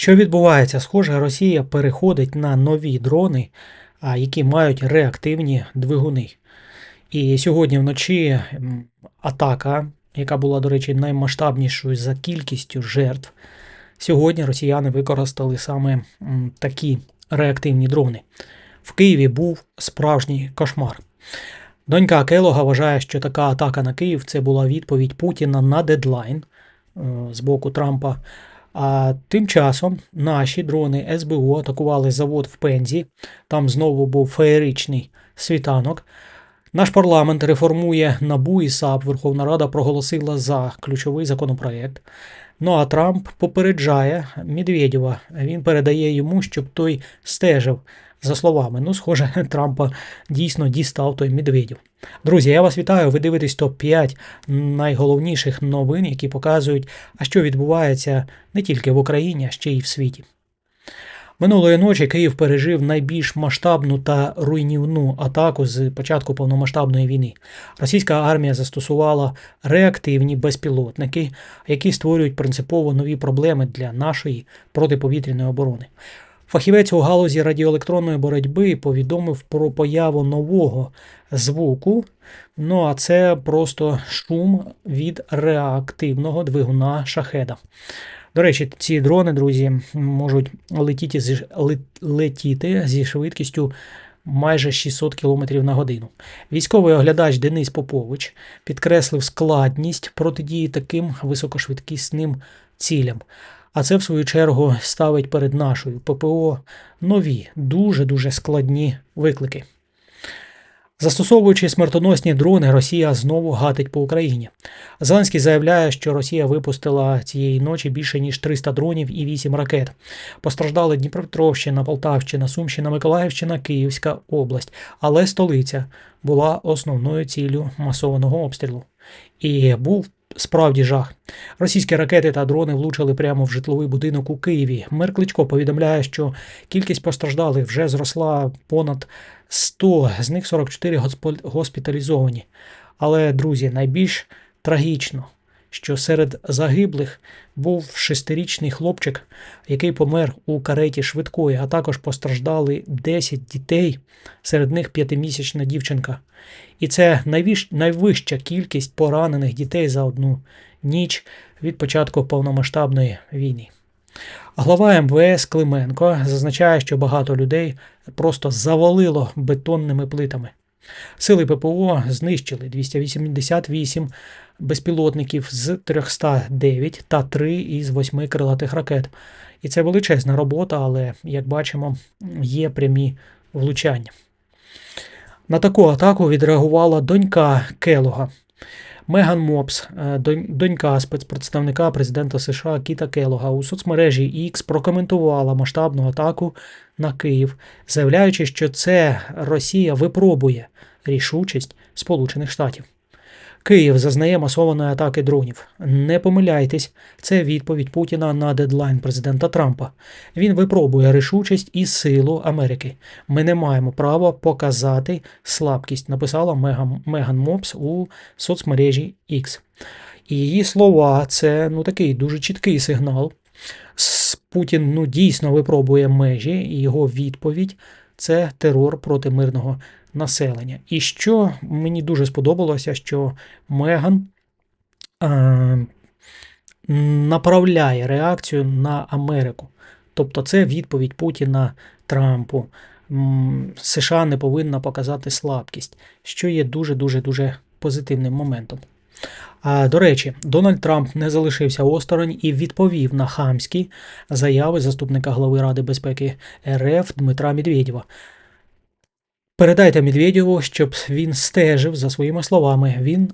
Що відбувається? Схоже, Росія переходить на нові дрони, які мають реактивні двигуни. І сьогодні вночі атака, яка була, до речі, наймасштабнішою за кількістю жертв. Сьогодні росіяни використали саме такі реактивні дрони. В Києві був справжній кошмар. Донька Келога вважає, що така атака на Київ це була відповідь Путіна на дедлайн е, з боку Трампа. А тим часом наші дрони СБУ атакували завод в Пензі. Там знову був феєричний світанок. Наш парламент реформує НАБУ і САП. Верховна Рада проголосила за ключовий законопроект. Ну а Трамп попереджає Медведєва. Він передає йому, щоб той стежив за словами. Ну, схоже, Трампа дійсно дістав той Медведєв. Друзі, я вас вітаю. Ви дивитесь топ-5 найголовніших новин, які показують, а що відбувається не тільки в Україні, а ще й в світі. Минулої ночі Київ пережив найбільш масштабну та руйнівну атаку з початку повномасштабної війни. Російська армія застосувала реактивні безпілотники, які створюють принципово нові проблеми для нашої протиповітряної оборони. Фахівець у галузі радіоелектронної боротьби повідомив про появу нового звуку. Ну а це просто шум від реактивного двигуна шахеда. До речі, ці дрони, друзі, можуть летіти зі, летіти зі швидкістю майже 600 км на годину. Військовий оглядач Денис Попович підкреслив складність протидії таким високошвидкісним цілям. А це, в свою чергу, ставить перед нашою ППО нові, дуже-дуже складні виклики. Застосовуючи смертоносні дрони, Росія знову гатить по Україні. Зеленський заявляє, що Росія випустила цієї ночі більше ніж 300 дронів і 8 ракет. Постраждали Дніпропетровщина, Полтавщина, Сумщина, Миколаївщина, Київська область, але столиця була основною ціллю масованого обстрілу. І був справді жах. Російські ракети та дрони влучили прямо в житловий будинок у Києві. Мер Кличко повідомляє, що кількість постраждалих вже зросла понад 100, з них 44 госпо- госпіталізовані. Але, друзі, найбільш трагічно, що серед загиблих був шестирічний хлопчик, який помер у кареті швидкої, а також постраждали 10 дітей, серед них п'ятимісячна дівчинка. І це найвища кількість поранених дітей за одну ніч від початку повномасштабної війни. Глава МВС Клименко зазначає, що багато людей просто завалило бетонними плитами. Сили ППО знищили 288 безпілотників з 309 та 3 із 8 крилатих ракет. І це величезна робота, але, як бачимо, є прямі влучання. На таку атаку відреагувала донька Келога. Меган Мопс, е, донь- донька спецпредставника президента США Кіта Келога, у соцмережі X прокоментувала масштабну атаку на Київ, заявляючи, що це Росія випробує рішучість Сполучених Штатів. Київ зазнає масованої атаки дронів. Не помиляйтесь, це відповідь Путіна на дедлайн президента Трампа. Він випробує рішучість і силу Америки. Ми не маємо права показати слабкість, написала Меган, Мопс у соцмережі X. І її слова це ну такий дуже чіткий сигнал. Путін ну дійсно випробує межі, і його відповідь це терор проти мирного населення. І що мені дуже сподобалося, що Меган е, направляє реакцію на Америку. Тобто це відповідь Путіна Трампу. США не повинна показати слабкість, що є дуже-дуже дуже позитивним моментом. А, до речі, Дональд Трамп не залишився осторонь і відповів на хамські заяви заступника глави Ради безпеки РФ Дмитра Медведєва. Передайте Медведєву, щоб він стежив за своїми словами. Він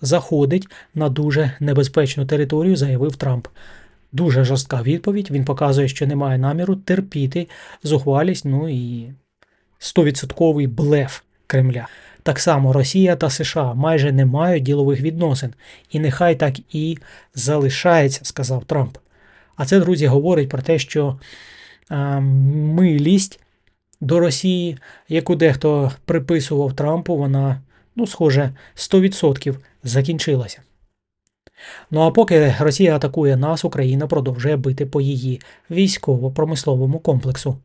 заходить на дуже небезпечну територію, заявив Трамп. Дуже жорстка відповідь. Він показує, що немає наміру терпіти зухвалість, ну і стовідсотковий блеф Кремля. Так само Росія та США майже не мають ділових відносин, і нехай так і залишається, сказав Трамп. А це, друзі, говорить про те, що е, милість до Росії, яку дехто приписував Трампу, вона, ну, схоже, 100% закінчилася. Ну а поки Росія атакує нас, Україна продовжує бити по її військово-промисловому комплексу.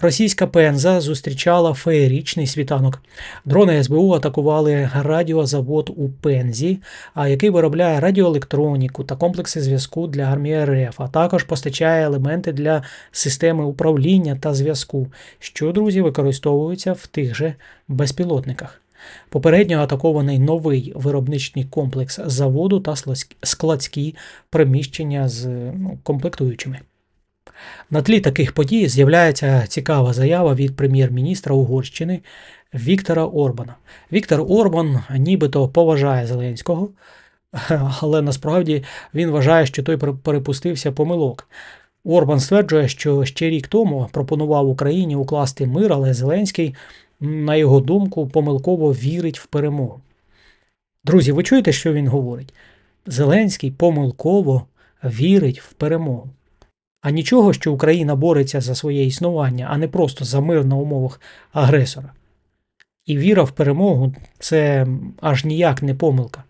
Російська пенза зустрічала феєрічний світанок. Дрони СБУ атакували радіозавод у Пензі, який виробляє радіоелектроніку та комплекси зв'язку для армії РФ, а також постачає елементи для системи управління та зв'язку, що друзі використовуються в тих же безпілотниках. Попередньо атакований новий виробничний комплекс заводу та складські приміщення з ну, комплектуючими. На тлі таких подій з'являється цікава заява від прем'єр-міністра Угорщини Віктора Орбана. Віктор Орбан нібито поважає Зеленського, але насправді він вважає, що той перепустився помилок. Орбан стверджує, що ще рік тому пропонував Україні укласти мир, але Зеленський, на його думку, помилково вірить в перемогу. Друзі, ви чуєте, що він говорить? Зеленський помилково вірить в перемогу. А нічого, що Україна бореться за своє існування, а не просто за мир на умовах агресора. І віра в перемогу це аж ніяк не помилка.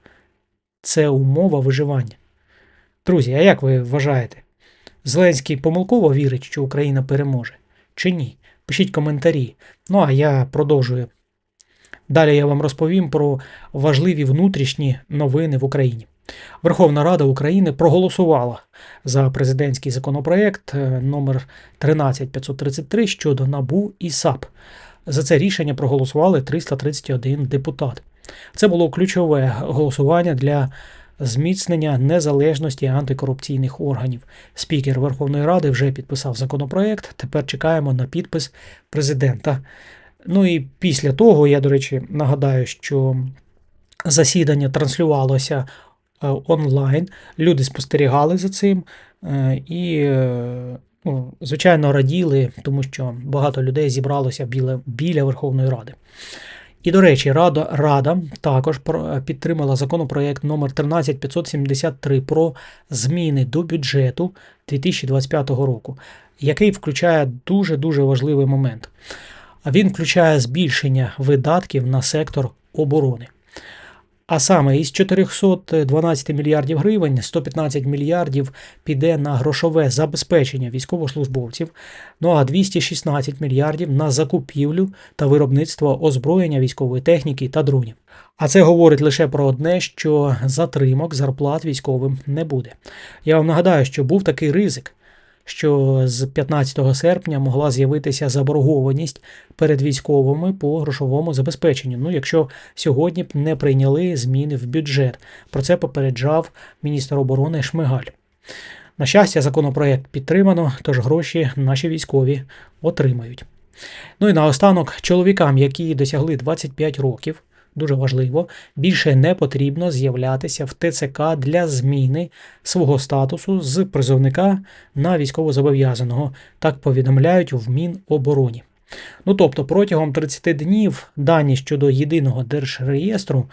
Це умова виживання. Друзі, а як ви вважаєте? Зеленський помилково вірить, що Україна переможе? Чи ні? Пишіть коментарі. Ну а я продовжую. Далі я вам розповім про важливі внутрішні новини в Україні. Верховна Рада України проголосувала за президентський законопроект е, номер 13533 щодо НАБУ і САП. За це рішення проголосували 331 депутат. Це було ключове голосування для зміцнення незалежності антикорупційних органів. Спікер Верховної Ради вже підписав законопроект. Тепер чекаємо на підпис президента. Ну і після того, я, до речі, нагадаю, що засідання транслювалося онлайн. Люди спостерігали за цим е, і, е, ну, звичайно, раділи, тому що багато людей зібралося біля, біля Верховної Ради. І, до речі, Рада, Рада також підтримала законопроект номер 13573 про зміни до бюджету 2025 року, який включає дуже-дуже важливий момент. Він включає збільшення видатків на сектор оборони. А саме із 412 мільярдів гривень 115 мільярдів піде на грошове забезпечення військовослужбовців, ну а 216 мільярдів на закупівлю та виробництво озброєння військової техніки та дронів. А це говорить лише про одне, що затримок зарплат військовим не буде. Я вам нагадаю, що був такий ризик, що з 15 серпня могла з'явитися заборгованість перед військовими по грошовому забезпеченню. Ну, якщо сьогодні б не прийняли зміни в бюджет. Про це попереджав міністр оборони Шмигаль. На щастя, законопроект підтримано, тож гроші наші військові отримають. Ну і наостанок, чоловікам, які досягли 25 років, дуже важливо, більше не потрібно з'являтися в ТЦК для зміни свого статусу з призовника на військовозобов'язаного, так повідомляють в Мінобороні. Ну тобто протягом 30 днів дані щодо єдиного держреєстру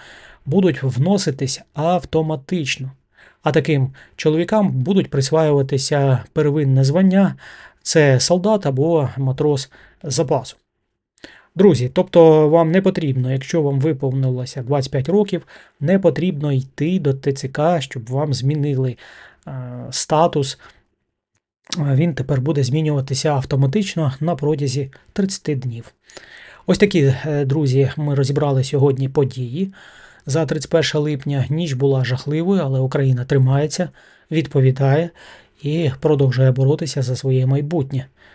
будуть вноситись автоматично. А таким чоловікам будуть присваюватися первинне звання це солдат або матрос запасу. Друзі, тобто вам не потрібно, якщо вам виповнилося 25 років, не потрібно йти до ТЦК, щоб вам змінили е, статус. Е, Він тепер буде змінюватися автоматично на протязі 30 днів. Ось такі, е, друзі, ми розібрали сьогодні події. За 31 липня ніч була жахливою, але Україна тримається, відповідає і продовжує боротися за своє майбутнє.